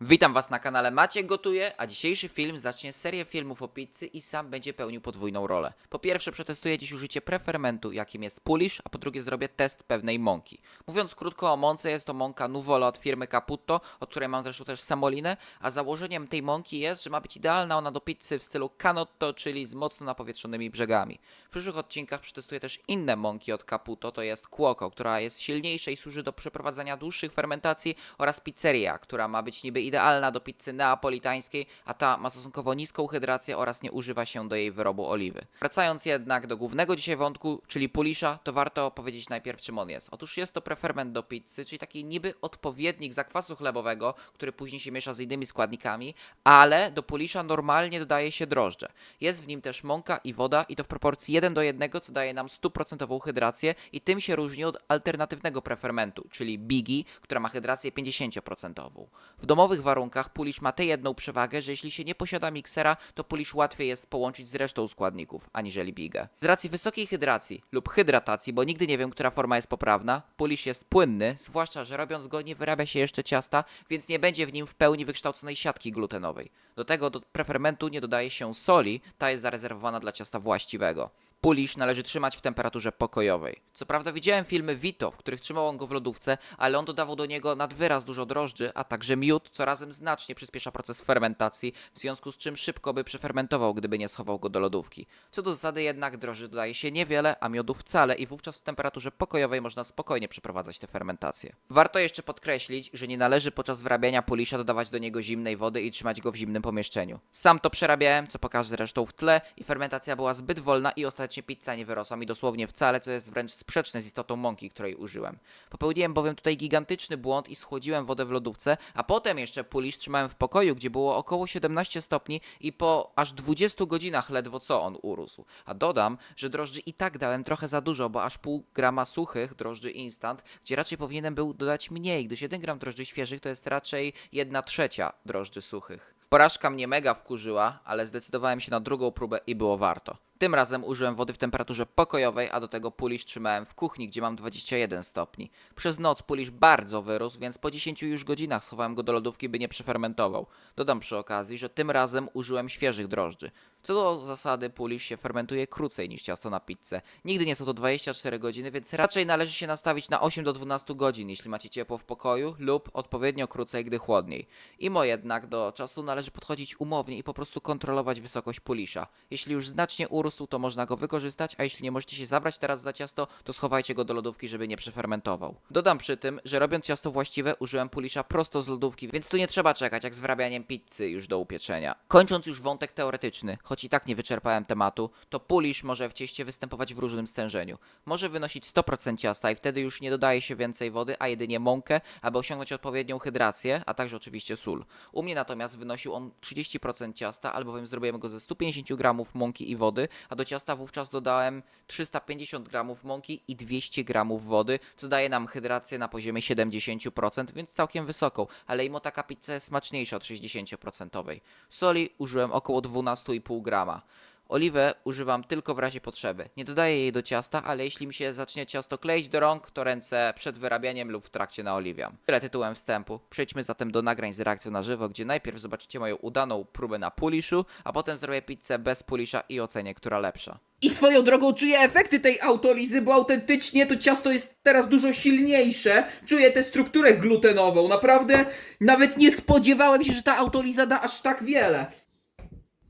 Witam Was na kanale Macie Gotuje, a dzisiejszy film zacznie serię filmów o pizzy i sam będzie pełnił podwójną rolę. Po pierwsze przetestuję dziś użycie prefermentu, jakim jest Pulish, a po drugie zrobię test pewnej mąki. Mówiąc krótko o mące, jest to mąka Nuvola od firmy Caputo, od której mam zresztą też samolinę, a założeniem tej mąki jest, że ma być idealna ona do pizzy w stylu canotto, czyli z mocno napowietrzonymi brzegami. W przyszłych odcinkach przetestuję też inne mąki od Caputo, to jest Cuoco, która jest silniejsza i służy do przeprowadzania dłuższych fermentacji oraz pizzeria, która ma być niby idealna do pizzy neapolitańskiej, a ta ma stosunkowo niską hydrację oraz nie używa się do jej wyrobu oliwy. Wracając jednak do głównego dzisiaj wątku, czyli pulisza, to warto powiedzieć najpierw czym on jest. Otóż jest to preferment do pizzy, czyli taki niby odpowiednik zakwasu chlebowego, który później się miesza z innymi składnikami, ale do pulisza normalnie dodaje się drożdże. Jest w nim też mąka i woda i to w proporcji 1 do 1, co daje nam stuprocentową hydrację i tym się różni od alternatywnego prefermentu, czyli Bigi, która ma hydrację 50%. W domowych warunkach pulisz ma tę jedną przewagę, że jeśli się nie posiada miksera, to pulisz łatwiej jest połączyć z resztą składników, aniżeli Bigę. Z racji wysokiej hydracji lub hydratacji, bo nigdy nie wiem, która forma jest poprawna, pulisz jest płynny, zwłaszcza, że robiąc go nie wyrabia się jeszcze ciasta, więc nie będzie w nim w pełni wykształconej siatki glutenowej. Do tego do prefermentu nie dodaje się soli, ta jest zarezerwowana dla ciasta właściwego. Pulisz należy trzymać w temperaturze pokojowej. Co prawda widziałem filmy Vito, w których trzymał on go w lodówce, ale on dodawał do niego nad wyraz dużo drożdży, a także miód, co razem znacznie przyspiesza proces fermentacji, w związku z czym szybko by przefermentował, gdyby nie schował go do lodówki. Co do zasady jednak drożdży dodaje się niewiele, a miodu wcale i wówczas w temperaturze pokojowej można spokojnie przeprowadzać te fermentacje. Warto jeszcze podkreślić, że nie należy podczas wyrabiania pulisza dodawać do niego zimnej wody i trzymać go w zimnym pomieszczeniu. Sam to przerabiałem, co pokażę zresztą w tle i fermentacja była zbyt wolna i ostatecznie pizza nie wyrosła mi dosłownie wcale, co jest wręcz sprzeczne z istotą mąki, której użyłem. Popełniłem bowiem tutaj gigantyczny błąd i schłodziłem wodę w lodówce, a potem jeszcze pulisz trzymałem w pokoju, gdzie było około 17 stopni i po aż 20 godzinach ledwo co on urósł. A dodam, że drożdży i tak dałem trochę za dużo, bo aż pół grama suchych drożdży instant, gdzie raczej powinienem był dodać mniej, gdyż 1 gram drożdży świeżych to jest raczej 1 trzecia drożdży suchych. Porażka mnie mega wkurzyła, ale zdecydowałem się na drugą próbę i było warto. Tym razem użyłem wody w temperaturze pokojowej, a do tego pulisz trzymałem w kuchni, gdzie mam 21 stopni. Przez noc pulisz bardzo wyrósł, więc po 10 już godzinach schowałem go do lodówki, by nie przefermentował. Dodam przy okazji, że tym razem użyłem świeżych drożdży. Co do zasady, pulisz się fermentuje krócej niż ciasto na pizzę. Nigdy nie są to 24 godziny, więc raczej należy się nastawić na 8 do 12 godzin, jeśli macie ciepło w pokoju, lub odpowiednio krócej, gdy chłodniej. Imo jednak do czasu należy podchodzić umownie i po prostu kontrolować wysokość pulisza. Jeśli już znacznie urósł, to można go wykorzystać, a jeśli nie możecie się zabrać teraz za ciasto, to schowajcie go do lodówki, żeby nie przefermentował. Dodam przy tym, że robiąc ciasto właściwe, użyłem pulisza prosto z lodówki, więc tu nie trzeba czekać, jak z wyrabianiem pizzy już do upieczenia. Kończąc już wątek teoretyczny, choć i tak nie wyczerpałem tematu, to pulisz może w cieście występować w różnym stężeniu. Może wynosić 100% ciasta i wtedy już nie dodaje się więcej wody, a jedynie mąkę, aby osiągnąć odpowiednią hydrację, a także oczywiście sól. U mnie natomiast wynosił on 30% ciasta, albowiem zrobiłem go ze 150 gramów mąki i wody, a do ciasta wówczas dodałem 350 gramów mąki i 200 gramów wody, co daje nam hydrację na poziomie 70%, więc całkiem wysoką, ale imo taka pizza jest smaczniejsza od 60%. Soli użyłem około 12,5 grama. Oliwę używam tylko w razie potrzeby. Nie dodaję jej do ciasta, ale jeśli mi się zacznie ciasto kleić do rąk, to ręce przed wyrabianiem lub w trakcie naoliwiam. Tyle tytułem wstępu. Przejdźmy zatem do nagrań z reakcją na żywo, gdzie najpierw zobaczycie moją udaną próbę na puliszu, a potem zrobię pizzę bez pulisza i ocenię, która lepsza. I swoją drogą czuję efekty tej autolizy, bo autentycznie to ciasto jest teraz dużo silniejsze. Czuję tę strukturę glutenową. Naprawdę nawet nie spodziewałem się, że ta autoliza da aż tak wiele.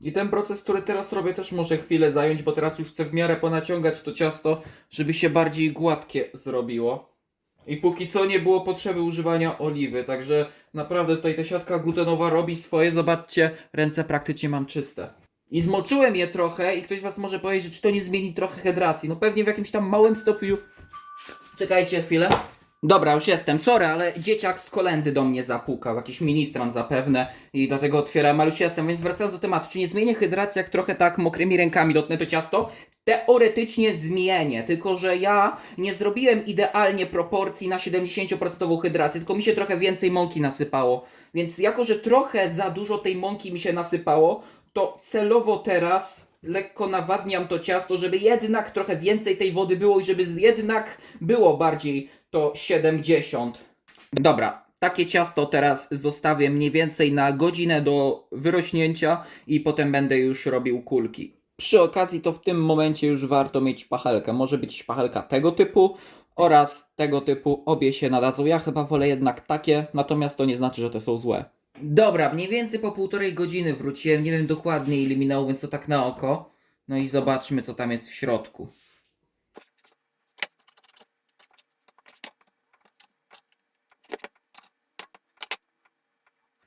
I ten proces, który teraz robię, też może chwilę zająć, bo teraz już chcę w miarę ponaciągać to ciasto, żeby się bardziej gładkie zrobiło. I póki co nie było potrzeby używania oliwy, także naprawdę tutaj ta siatka glutenowa robi swoje. Zobaczcie, ręce praktycznie mam czyste. I zmoczyłem je trochę i ktoś was może powiedzieć, czy to nie zmieni trochę hydracji. No pewnie w jakimś tam małym stopniu. Czekajcie chwilę. Dobra, już jestem. Sorry, ale dzieciak z kolendy do mnie zapukał. Jakiś ministrant zapewne i dlatego otwieram, ale już jestem. Więc wracając do tematu, czy nie zmienię hydracji, jak trochę tak mokrymi rękami dotknę to ciasto? Teoretycznie zmienię, tylko że ja nie zrobiłem idealnie proporcji na 70% hydrację, tylko mi się trochę więcej mąki nasypało. Więc jako, że trochę za dużo tej mąki mi się nasypało, to celowo teraz lekko nawadniam to ciasto, żeby jednak trochę więcej tej wody było i żeby jednak było bardziej to 70. Dobra, takie ciasto teraz zostawię mniej więcej na godzinę do wyrośnięcia i potem będę już robił kulki. Przy okazji to w tym momencie już warto mieć szpachelkę. Może być szpachelka tego typu oraz tego typu. Obie się nadadzą. Ja chyba wolę jednak takie, natomiast to nie znaczy, że te są złe. Dobra, mniej więcej po półtorej godziny wróciłem. Nie wiem dokładnie ile minęło, więc to tak na oko. No i zobaczmy, co tam jest w środku.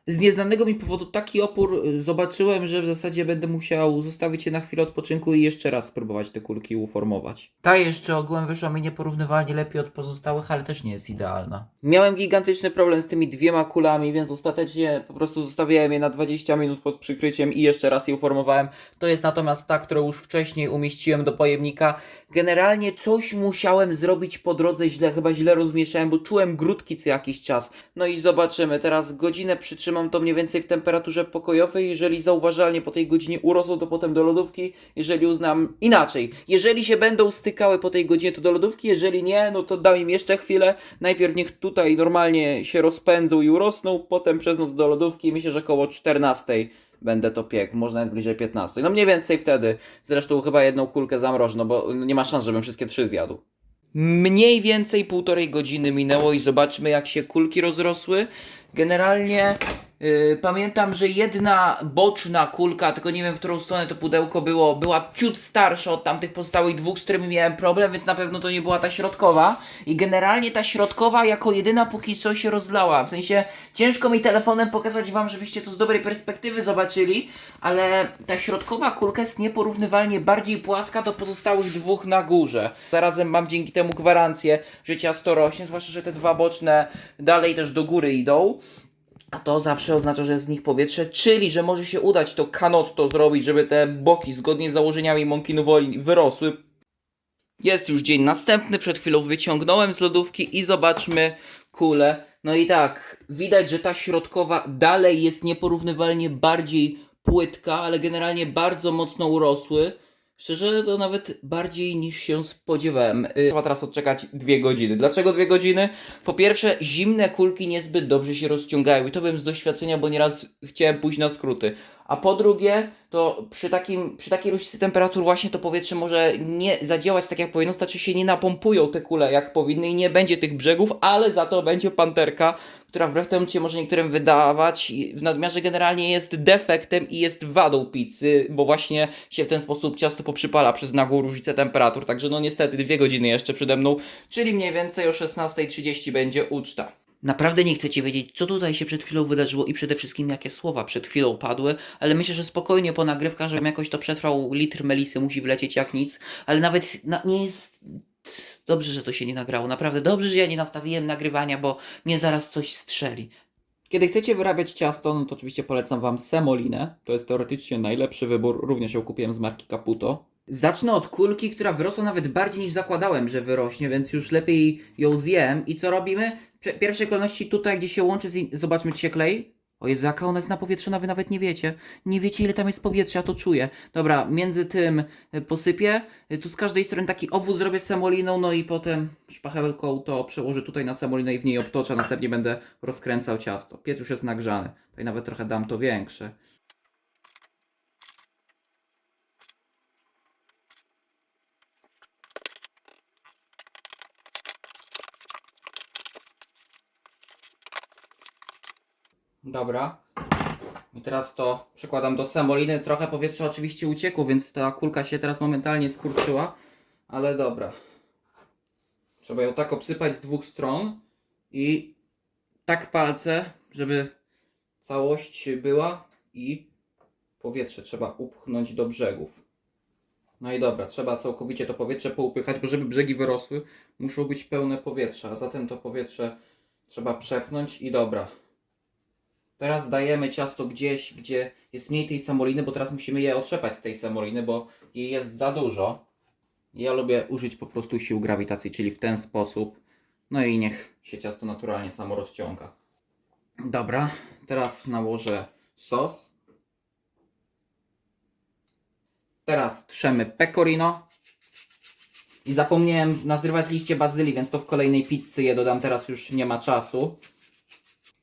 Z nieznanego mi powodu taki opór y, zobaczyłem, że w zasadzie będę musiał zostawić je na chwilę odpoczynku i jeszcze raz spróbować te kulki uformować. Ta jeszcze ogółem wyszła mi nieporównywalnie lepiej od pozostałych, ale też nie jest idealna. Miałem gigantyczny problem z tymi dwiema kulami, więc ostatecznie po prostu zostawiałem je na 20 minut pod przykryciem i jeszcze raz je uformowałem. To jest natomiast ta, którą już wcześniej umieściłem do pojemnika. Generalnie coś musiałem zrobić po drodze źle, chyba źle rozmieszałem, bo czułem grudki co jakiś czas. No i zobaczymy, teraz godzinę przytrzymam to mniej więcej w temperaturze pokojowej. Jeżeli zauważalnie po tej godzinie urosną, to potem do lodówki. Jeżeli uznam inaczej, jeżeli się będą stykały po tej godzinie, to do lodówki. Jeżeli nie, no to dam im jeszcze chwilę. Najpierw niech tutaj normalnie się rozpędzą i urosną, potem przez noc do lodówki. Myślę, że koło 14 będę to piekł, może nawet bliżej 15. No mniej więcej wtedy. Zresztą chyba jedną kulkę zamrożę, no bo nie ma szans, żebym wszystkie trzy zjadł. Mniej więcej półtorej godziny minęło i zobaczmy jak się kulki rozrosły. Generalnie pamiętam, że jedna boczna kulka, tylko nie wiem w którą stronę to pudełko było, była ciut starsza od tamtych pozostałych dwóch, z którymi miałem problem, więc na pewno to nie była ta środkowa. I generalnie ta środkowa jako jedyna póki co się rozlała. W sensie ciężko mi telefonem pokazać wam, żebyście to z dobrej perspektywy zobaczyli, ale ta środkowa kulka jest nieporównywalnie bardziej płaska do pozostałych dwóch na górze. Zarazem mam dzięki temu gwarancję, że ciasto rośnie, zwłaszcza, że te dwa boczne dalej też do góry idą. A to zawsze oznacza, że jest z nich powietrze, czyli że może się udać to kanotto zrobić, żeby te boki zgodnie z założeniami Monkinu Woli wyrosły. Jest już dzień następny, przed chwilą wyciągnąłem z lodówki i zobaczmy kulę. No i tak, widać, że ta środkowa dalej jest nieporównywalnie bardziej płytka, ale generalnie bardzo mocno urosły. Szczerze, to nawet bardziej niż się spodziewałem. Yy, Trzeba teraz odczekać dwie godziny. Dlaczego dwie godziny? Po pierwsze, zimne kulki niezbyt dobrze się rozciągają i to wiem z doświadczenia, bo nieraz chciałem pójść na skróty. A po drugie, to przy, takim, przy takiej różnicy temperatur właśnie to powietrze może nie zadziałać tak jak powinno, znaczy się nie napompują te kule jak powinny i nie będzie tych brzegów, ale za to będzie panterka, która wbrew temu się może niektórym wydawać w nadmiarze generalnie jest defektem i jest wadą pizzy, bo właśnie się w ten sposób ciasto poprzypala przez nagłą różnicę temperatur, także no niestety dwie godziny jeszcze przede mną, czyli mniej więcej o 16.30 będzie uczta. Naprawdę nie chcecie wiedzieć, co tutaj się przed chwilą wydarzyło i przede wszystkim jakie słowa przed chwilą padły, ale myślę, że spokojnie po nagrywkach, żebym jakoś to przetrwał, litr melisy musi wlecieć jak nic, ale nawet na, nie jest... Dobrze, że to się nie nagrało, naprawdę dobrze, że ja nie nastawiłem nagrywania, bo mnie zaraz coś strzeli. Kiedy chcecie wyrabiać ciasto, no to oczywiście polecam Wam semolinę. To jest teoretycznie najlepszy wybór, również ją kupiłem z marki Caputo. Zacznę od kulki, która wyrosła nawet bardziej niż zakładałem, że wyrośnie, więc już lepiej ją zjem. I co robimy? W pierwszej kolejności tutaj, gdzie się łączy z... Zobaczmy, czy się klei. O Jezu, jaka ona jest napowietrzona, wy nawet nie wiecie. Nie wiecie, ile tam jest powietrza, to czuję. Dobra, między tym y, posypię. Y, Tu z każdej strony taki owód zrobię semoliną, no i potem szpachelką to przełożę tutaj na semolinę i w niej obtoczę, następnie będę rozkręcał ciasto. Piec już jest nagrzany. Tutaj nawet trochę dam to większe. Dobra. I teraz to przykładam do semoliny. Trochę powietrza oczywiście uciekło, więc ta kulka się teraz momentalnie skurczyła. Ale dobra. Trzeba ją tak obsypać z dwóch stron i tak palce, żeby całość była i powietrze trzeba upchnąć do brzegów. No i dobra, trzeba całkowicie to powietrze poupychać, bo żeby brzegi wyrosły, muszą być pełne powietrza, a zatem to powietrze trzeba przepchnąć i dobra. Teraz dajemy ciasto gdzieś, gdzie jest mniej tej semoliny, bo teraz musimy je otrzepać z tej semoliny, bo jej jest za dużo. Ja lubię użyć po prostu sił grawitacji, czyli w ten sposób. No i niech się ciasto naturalnie samo rozciąga. Dobra, teraz nałożę sos. Teraz trzemy pecorino. I zapomniałem nazrywać liście bazylii, więc to w kolejnej pizzy je dodam, teraz już nie ma czasu.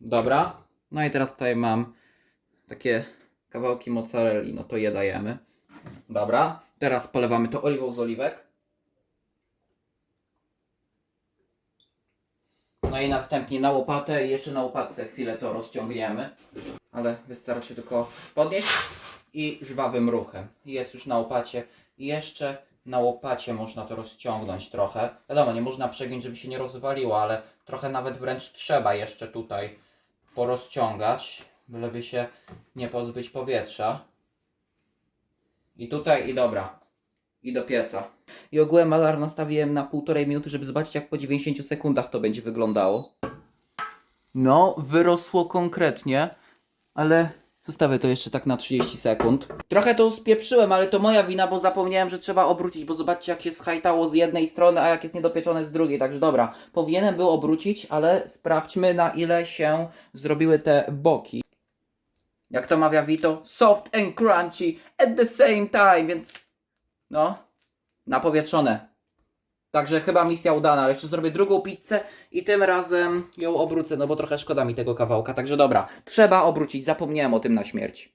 Dobra. No i teraz tutaj mam takie kawałki mozzarelli, no to je dajemy. Dobra. Teraz polewamy to oliwą z oliwek. No i następnie na łopatę i jeszcze na łopatce chwilę to rozciągniemy. Ale wystarczy tylko podnieść i żwawym ruchem. Jest już na łopacie. I jeszcze na łopacie można to rozciągnąć trochę. Wiadomo, nie można przegiąć, żeby się nie rozwaliło, ale trochę nawet wręcz trzeba jeszcze tutaj porozciągać, byleby się nie pozbyć powietrza. I tutaj, i dobra. I do pieca. I ogółem alarm nastawiłem na półtorej minuty, żeby zobaczyć jak po 90 sekundach to będzie wyglądało. No, wyrosło konkretnie, ale zostawię to jeszcze tak na 30 sekund. Trochę to spieprzyłem, ale to moja wina, bo zapomniałem, że trzeba obrócić, bo zobaczcie jak się schajtało z jednej strony, a jak jest niedopieczone z drugiej. Także dobra, powinienem był obrócić, ale sprawdźmy na ile się zrobiły te boki. Jak to mawia Vito, soft and crunchy at the same time, więc no, napowietrzone. Także chyba misja udana, ale jeszcze zrobię drugą pizzę i tym razem ją obrócę, no bo trochę szkoda mi tego kawałka. Także dobra, trzeba obrócić, zapomniałem o tym na śmierć.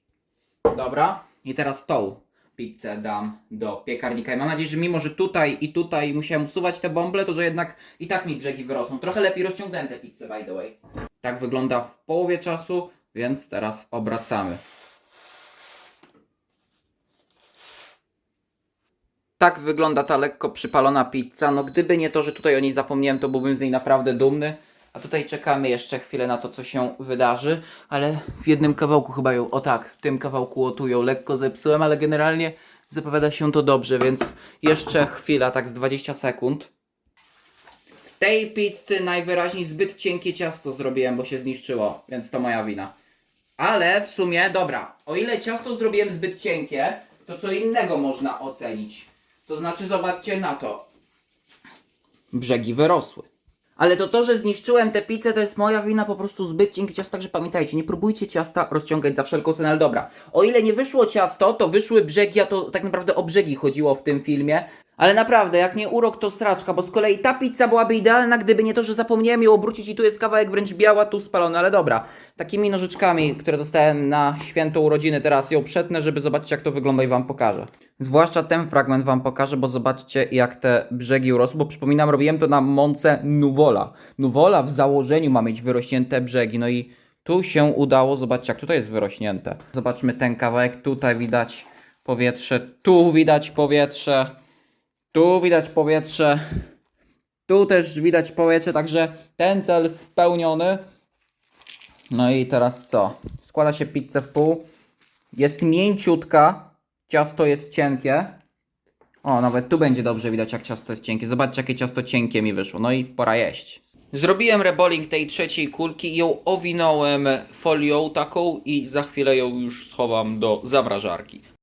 Dobra, i teraz tą pizzę dam do piekarnika. I mam nadzieję, że mimo, że tutaj i tutaj musiałem usuwać te bąble, to że jednak i tak mi brzegi wyrosną. Trochę lepiej rozciągnąłem tę pizzę, by the way. Tak wygląda w połowie czasu, więc teraz obracamy. Tak wygląda ta lekko przypalona pizza. No gdyby nie to, że tutaj o niej zapomniałem, to byłbym z niej naprawdę dumny. A tutaj czekamy jeszcze chwilę na to, co się wydarzy. Ale w jednym kawałku chyba ją, o tak, w tym kawałku o tu ją lekko zepsułem, ale generalnie zapowiada się to dobrze, więc jeszcze chwila, tak z 20 sekund. W tej pizzy najwyraźniej zbyt cienkie ciasto zrobiłem, bo się zniszczyło, więc to moja wina. Ale w sumie, dobra, o ile ciasto zrobiłem zbyt cienkie, to co innego można ocenić. To znaczy, zobaczcie na to. Brzegi wyrosły. Ale to to, że zniszczyłem tę pizzę, to jest moja wina, po prostu zbyt cienkie ciasto, także pamiętajcie, nie próbujcie ciasta rozciągać za wszelką cenę, ale dobra. O ile nie wyszło ciasto, to wyszły brzegi, a to tak naprawdę o brzegi chodziło w tym filmie. Ale naprawdę, jak nie urok, to straczka, bo z kolei ta pizza byłaby idealna, gdyby nie to, że zapomniałem ją obrócić i tu jest kawałek wręcz biała, tu spalony, ale dobra. Takimi nożyczkami, które dostałem na świętą urodziny, teraz ją przetnę, żeby zobaczyć jak to wygląda i wam pokażę. Zwłaszcza ten fragment wam pokażę, bo zobaczcie jak te brzegi urosły, bo przypominam, robiłem to na mące Nuvola. Nuvola w założeniu ma mieć wyrośnięte brzegi, no i tu się udało, zobaczcie jak tutaj jest wyrośnięte. Zobaczmy ten kawałek, tutaj widać powietrze, tu widać powietrze. Tu widać powietrze. Tu też widać powietrze, także ten cel spełniony. No i teraz co? Składa się pizzę w pół. Jest mięciutka. Ciasto jest cienkie. O, nawet tu będzie dobrze widać, jak ciasto jest cienkie. Zobaczcie, jakie ciasto cienkie mi wyszło. No i pora jeść. Zrobiłem reboling tej trzeciej kulki ją owinąłem folią taką i za chwilę ją już schowam do zamrażarki.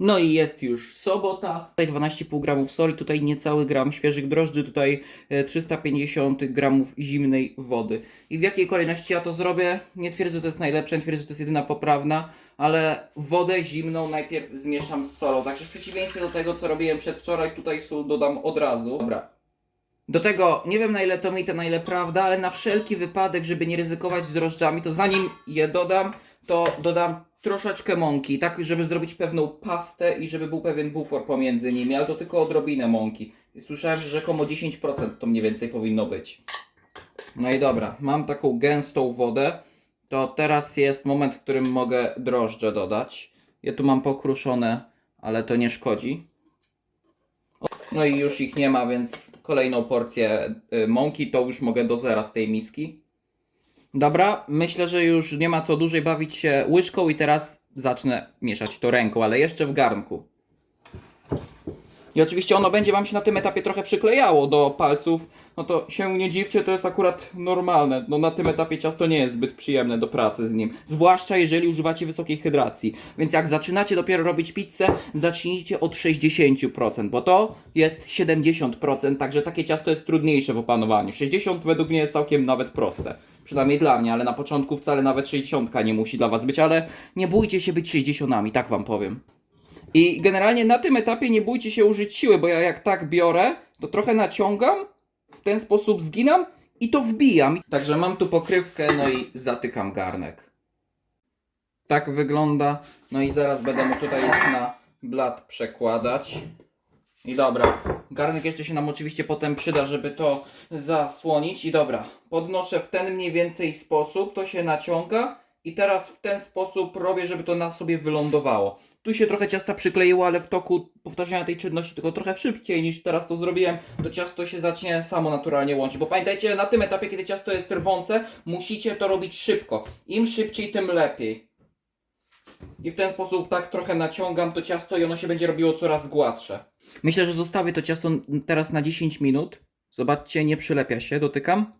No i jest już sobota. Tutaj 12,5 gramów soli, tutaj niecały gram świeżych drożdży, tutaj e, 350 gramów zimnej wody. I w jakiej kolejności ja to zrobię? Nie twierdzę, że to jest najlepsze, nie twierdzę, że to jest jedyna poprawna, ale wodę zimną najpierw zmieszam z solą. Także w przeciwieństwie do tego, co robiłem przedwczoraj, tutaj sól dodam od razu. Dobra. Do tego nie wiem na ile to mit, a na ile prawda, ale na wszelki wypadek, żeby nie ryzykować z drożdżami, to zanim je dodam, to dodam troszeczkę mąki, tak żeby zrobić pewną pastę i żeby był pewien bufor pomiędzy nimi, ale to tylko odrobinę mąki. Słyszałem, że rzekomo 10% to mniej więcej powinno być. No i dobra, mam taką gęstą wodę, to teraz jest moment, w którym mogę drożdże dodać. Ja tu mam pokruszone, ale to nie szkodzi. No i już ich nie ma, więc kolejną porcję y, mąki to już mogę do zera z tej miski. Dobra, myślę, że już nie ma co dłużej bawić się łyżką i teraz zacznę mieszać to ręką, ale jeszcze w garnku. I oczywiście ono będzie Wam się na tym etapie trochę przyklejało do palców, no to się nie dziwcie, to jest akurat normalne. No na tym etapie ciasto nie jest zbyt przyjemne do pracy z nim, zwłaszcza jeżeli używacie wysokiej hydracji. Więc jak zaczynacie dopiero robić pizzę, zacznijcie od 60%, bo to jest 70%, także takie ciasto jest trudniejsze w opanowaniu. 60 według mnie jest całkiem nawet proste. Przynajmniej dla mnie, ale na początku wcale nawet 60 nie musi dla Was być, ale nie bójcie się być 60, tak Wam powiem. I generalnie na tym etapie nie bójcie się użyć siły, bo ja jak tak biorę, to trochę naciągam, w ten sposób zginam i to wbijam. Także mam tu pokrywkę, no i zatykam garnek. Tak wygląda. No i zaraz będę mu tutaj na blat przekładać. I dobra, garnek jeszcze się nam oczywiście potem przyda, żeby to zasłonić. I dobra, podnoszę w ten mniej więcej sposób, to się naciąga i teraz w ten sposób robię, żeby to na sobie wylądowało. Tu się trochę ciasta przykleiło, ale w toku powtarzania tej czynności, tylko trochę szybciej niż teraz to zrobiłem, to ciasto się zacznie samo naturalnie łączyć. Bo pamiętajcie, na tym etapie, kiedy ciasto jest rwące, musicie to robić szybko. Im szybciej, tym lepiej. I w ten sposób tak trochę naciągam to ciasto i ono się będzie robiło coraz gładsze. Myślę, że zostawię to ciasto teraz na 10 minut. Zobaczcie, nie przylepia się, dotykam.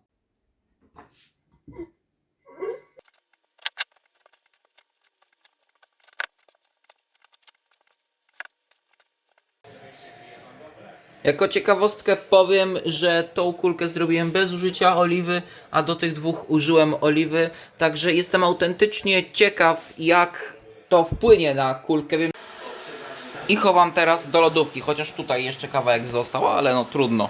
Jako ciekawostkę powiem, że tą kulkę zrobiłem bez użycia oliwy, a do tych dwóch użyłem oliwy, także jestem autentycznie ciekaw, jak to wpłynie na kulkę. I chowam teraz do lodówki, chociaż tutaj jeszcze kawałek został, ale no trudno.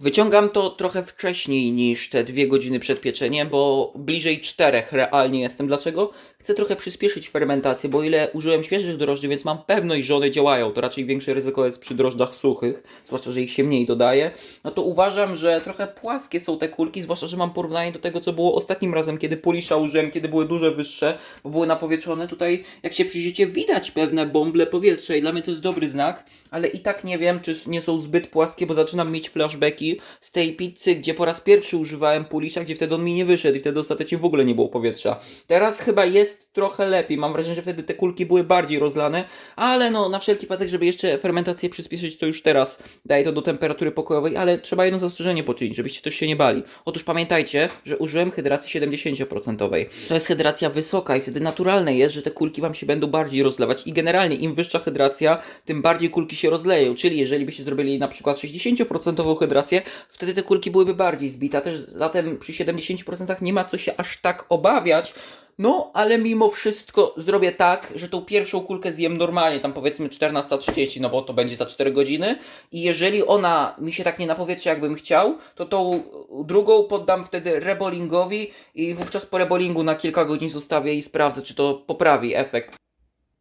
Wyciągam to trochę wcześniej niż te dwie godziny przed pieczeniem, bo bliżej czterech realnie jestem. Dlaczego? Chcę trochę przyspieszyć fermentację, bo ile użyłem świeżych drożdży, więc mam pewność, że one działają, to raczej większe ryzyko jest przy drożdżach suchych, zwłaszcza, że ich się mniej dodaje, no to uważam, że trochę płaskie są te kulki, zwłaszcza, że mam porównanie do tego, co było ostatnim razem, kiedy pulisza użyłem, kiedy były dużo wyższe, bo były napowietrzone. Tutaj, jak się przyjrzycie, widać pewne bąble powietrza i dla mnie to jest dobry znak, ale i tak nie wiem, czy nie są zbyt płaskie, bo zaczynam mieć flashbacki z tej pizzy, gdzie po raz pierwszy używałem pulisza, gdzie wtedy on mi nie wyszedł i wtedy ostatecznie w ogóle nie było powietrza. Teraz chyba jest trochę lepiej, mam wrażenie, że wtedy te kulki były bardziej rozlane, ale no na wszelki wypadek, żeby jeszcze fermentację przyspieszyć, to już teraz daję to do temperatury pokojowej, ale trzeba jedno zastrzeżenie poczynić, żebyście też się nie bali. Otóż pamiętajcie, że użyłem hydracji 70%. To jest hydracja wysoka i wtedy naturalne jest, że te kulki wam się będą bardziej rozlewać i generalnie im wyższa hydracja, tym bardziej kulki się rozleją, czyli jeżeli byście zrobili na przykład 60% hydrację, wtedy te kulki byłyby bardziej zbite, a też zatem przy 70% nie ma co się aż tak obawiać, no, ale mimo wszystko zrobię tak, że tą pierwszą kulkę zjem normalnie, tam powiedzmy 14.30, no bo to będzie za 4 godziny. I jeżeli ona mi się tak nie napowietrze, jakbym chciał, to tą drugą poddam wtedy rebolingowi i wówczas po rebolingu na kilka godzin zostawię i sprawdzę, czy to poprawi efekt.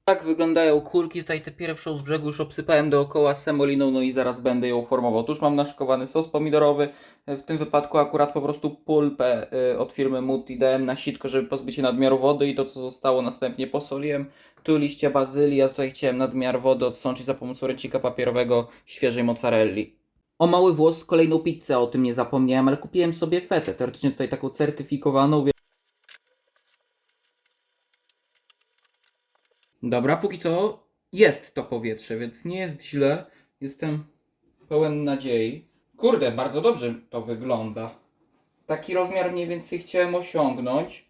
Tak wyglądają kulki. Tutaj tę pierwszą z brzegu już obsypałem dookoła semoliną, no i zaraz będę ją formował. Tu już mam naszykowany sos pomidorowy. W tym wypadku akurat po prostu pulpę y, od firmy Mutti dałem na sitko, żeby pozbyć się nadmiaru wody i to co zostało następnie posoliłem. Tu liście bazylii, a tutaj chciałem nadmiar wody odsączyć za pomocą ręcznika papierowego świeżej mozzarelli. O mały włos, kolejną pizzę, o tym nie zapomniałem, ale kupiłem sobie fetę, teoretycznie tutaj taką certyfikowaną, Dobra, póki co jest to powietrze, więc nie jest źle. Jestem pełen nadziei. Kurde, bardzo dobrze to wygląda. Taki rozmiar mniej więcej chciałem osiągnąć.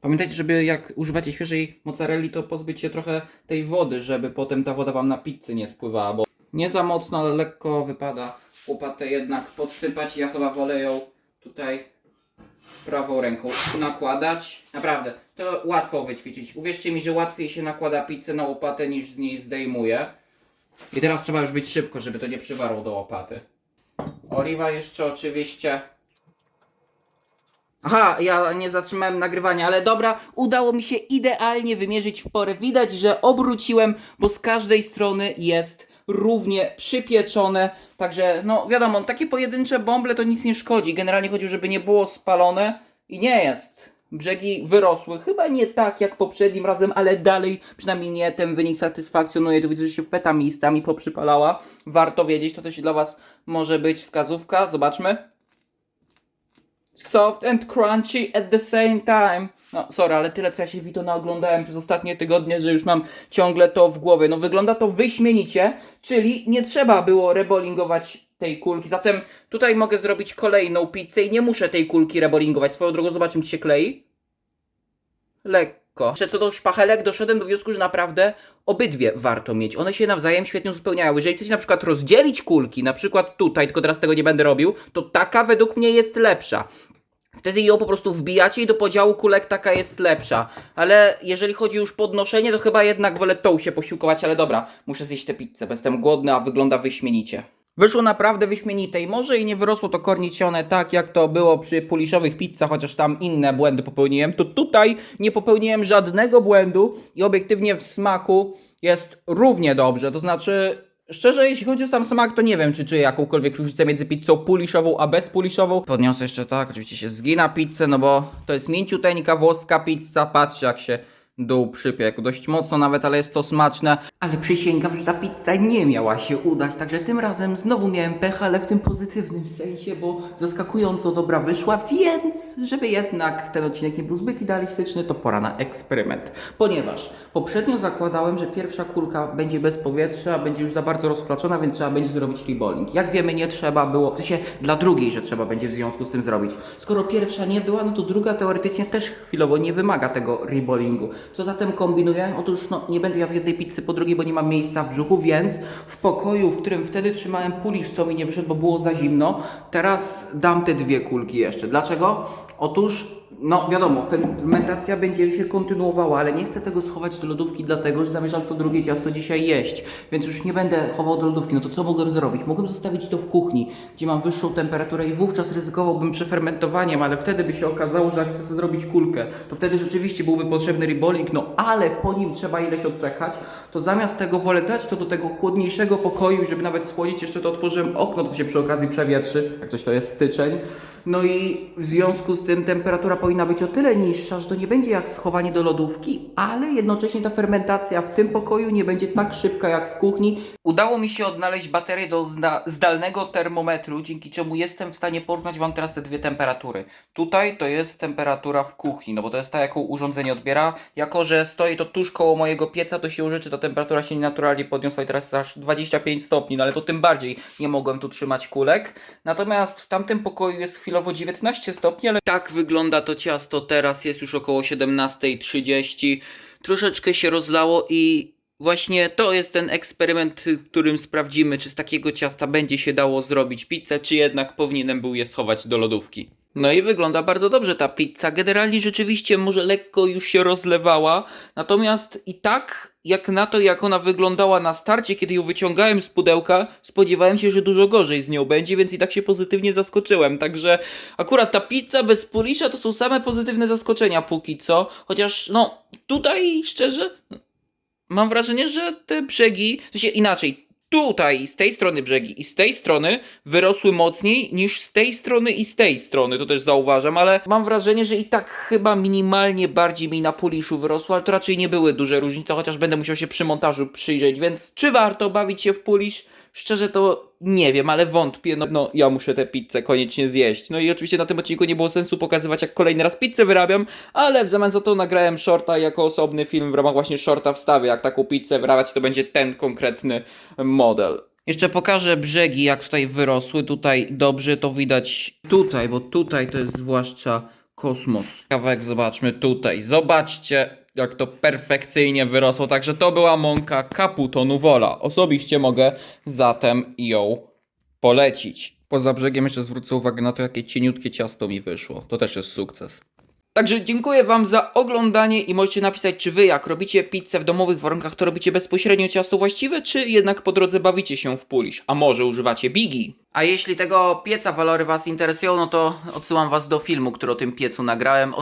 Pamiętajcie, żeby jak używacie świeżej mozzarelli, to pozbyć się trochę tej wody, żeby potem ta woda wam na pizzy nie spływała, bo nie za mocno, ale lekko wypada łopatę jednak podsypać. Ja chyba wolę ją tutaj prawą ręką nakładać. Naprawdę, to łatwo wyćwiczyć. Uwierzcie mi, że łatwiej się nakłada pizzę na łopatę niż z niej zdejmuje. I teraz trzeba już być szybko, żeby to nie przywarło do łopaty. Oliwa jeszcze oczywiście. Aha, ja nie zatrzymałem nagrywania, ale dobra, udało mi się idealnie wymierzyć w porę. Widać, że obróciłem, bo z każdej strony jest równie przypieczone. Także, no wiadomo, takie pojedyncze bąble to nic nie szkodzi. Generalnie chodzi, żeby nie było spalone i nie jest. Brzegi wyrosły, chyba nie tak jak poprzednim razem, ale dalej przynajmniej mnie ten wynik satysfakcjonuje. Tu widzę, że się feta miejscami poprzypalała. Warto wiedzieć, to też dla Was może być wskazówka. Zobaczmy soft and crunchy at the same time. No, sorry, ale tyle co ja się Vito naoglądałem przez ostatnie tygodnie, że już mam ciągle to w głowie. No, wygląda to wyśmienicie, czyli nie trzeba było rebolingować tej kulki. Zatem tutaj mogę zrobić kolejną pizzę i nie muszę tej kulki rebolingować. Swoją drogą zobaczmy, czy się klei. Lekko. Jeszcze co do szpachelek, doszedłem do wniosku, że naprawdę obydwie warto mieć. One się nawzajem świetnie uzupełniają. Jeżeli chcecie na przykład rozdzielić kulki, na przykład tutaj, tylko teraz tego nie będę robił, to taka według mnie jest lepsza. Wtedy ją po prostu wbijacie i do podziału kulek taka jest lepsza. Ale jeżeli chodzi już podnoszenie, to chyba jednak wolę tą się posiłkować, ale dobra, muszę zjeść tę pizzę, bo jestem głodny, a wygląda wyśmienicie. Wyszło naprawdę wyśmienite i może i nie wyrosło to kornicione tak jak to było przy puliszowych pizzach, chociaż tam inne błędy popełniłem, to tutaj nie popełniłem żadnego błędu i obiektywnie w smaku jest równie dobrze, to znaczy Szczerze, jeśli chodzi o sam smak, to nie wiem, czy czuję jakąkolwiek różnicę między pizzą puliszową a bezpuliszową. Podniosę jeszcze tak, oczywiście się zgina pizzę, no bo to jest mięciuteńka włoska pizza. Patrzcie, jak się dół przypiekł. Dość mocno nawet, ale jest to smaczne. Ale przysięgam, że ta pizza nie miała się udać, także tym razem znowu miałem pecha, ale w tym pozytywnym sensie, bo zaskakująco dobra wyszła, więc żeby jednak ten odcinek nie był zbyt idealistyczny, to pora na eksperyment. Ponieważ poprzednio zakładałem, że pierwsza kulka będzie bez powietrza, będzie już za bardzo rozflaczona, więc trzeba będzie zrobić reballing. Jak wiemy, nie trzeba było, w sensie dla drugiej, że trzeba będzie w związku z tym zrobić. Skoro pierwsza nie była, no to druga teoretycznie też chwilowo nie wymaga tego reballingu. Co zatem kombinuję? Otóż no, nie będę jadł jednej pizzy po drugiej, bo nie mam miejsca w brzuchu, więc w pokoju, w którym wtedy trzymałem pulisz, co mi nie wyszedł, bo było za zimno, teraz dam te dwie kulki jeszcze. Dlaczego? Otóż, no wiadomo, fermentacja będzie się kontynuowała, ale nie chcę tego schować do lodówki, dlatego że zamierzam to drugie ciasto dzisiaj jeść, więc już nie będę chował do lodówki. No to co mogłem zrobić? Mogłem zostawić to w kuchni, gdzie mam wyższą temperaturę i wówczas ryzykowałbym przefermentowaniem, ale wtedy by się okazało, że chcę sobie zrobić kulkę, to wtedy rzeczywiście byłby potrzebny reballing, no ale po nim trzeba ileś odczekać, to zamiast tego wolę dać to do tego chłodniejszego pokoju, żeby nawet schłodzić, jeszcze to otworzyłem okno, to się przy okazji przewietrzy, jak coś to jest styczeń. No i w związku z tym temperatura powinna być o tyle niższa, że to nie będzie jak schowanie do lodówki, ale jednocześnie ta fermentacja w tym pokoju nie będzie tak szybka jak w kuchni. Udało mi się odnaleźć baterię do zda- zdalnego termometru, dzięki czemu jestem w stanie porównać Wam teraz te dwie temperatury. Tutaj to jest temperatura w kuchni, no bo to jest ta, jaką urządzenie odbiera. Jako, że stoi to tuż koło mojego pieca, to się rzeczy ta temperatura się naturalnie podniosła i teraz aż 25 stopni, no ale to tym bardziej nie mogłem tu trzymać kulek. Natomiast w tamtym pokoju jest chwilowo 19 stopni, ale tak wygląda to ciasto teraz, jest już około 17.30. Troszeczkę się rozlało i Właśnie to jest ten eksperyment, w którym sprawdzimy, czy z takiego ciasta będzie się dało zrobić pizzę, czy jednak powinienem był je schować do lodówki. No i wygląda bardzo dobrze ta pizza. Generalnie rzeczywiście może lekko już się rozlewała, natomiast i tak jak na to, jak ona wyglądała na starcie, kiedy ją wyciągałem z pudełka, spodziewałem się, że dużo gorzej z nią będzie, więc i tak się pozytywnie zaskoczyłem. Także akurat ta pizza bez pulisza to są same pozytywne zaskoczenia póki co. Chociaż no tutaj szczerze mam wrażenie, że te brzegi, to się inaczej, tutaj z tej strony brzegi i z tej strony wyrosły mocniej niż z tej strony i z tej strony, to też zauważam, ale mam wrażenie, że i tak chyba minimalnie bardziej mi na puliszu wyrosło, ale to raczej nie były duże różnice, chociaż będę musiał się przy montażu przyjrzeć, więc czy warto bawić się w pulisz? Szczerze to nie wiem, ale wątpię. No, no, ja muszę tę pizzę koniecznie zjeść. No i oczywiście na tym odcinku nie było sensu pokazywać, jak kolejny raz pizzę wyrabiam, ale w zamian za to nagrałem shorta jako osobny film w ramach właśnie shorta wstawy. Jak taką pizzę wyrabiać, to będzie ten konkretny model. Jeszcze pokażę brzegi, jak tutaj wyrosły. Tutaj dobrze to widać tutaj, bo tutaj to jest zwłaszcza kosmos. Kawałek zobaczmy tutaj. Zobaczcie, jak to perfekcyjnie wyrosło. Także to była mąka Caputo Nuvola. Osobiście mogę zatem ją polecić. Poza brzegiem jeszcze zwrócę uwagę na to, jakie cieniutkie ciasto mi wyszło. To też jest sukces. Także dziękuję Wam za oglądanie i możecie napisać, czy Wy jak robicie pizzę w domowych warunkach, to robicie bezpośrednio ciasto właściwe, czy jednak po drodze bawicie się w pulisz, a może używacie bigi. A jeśli tego pieca walory Was interesują, no to odsyłam Was do filmu, który o tym piecu nagrałem.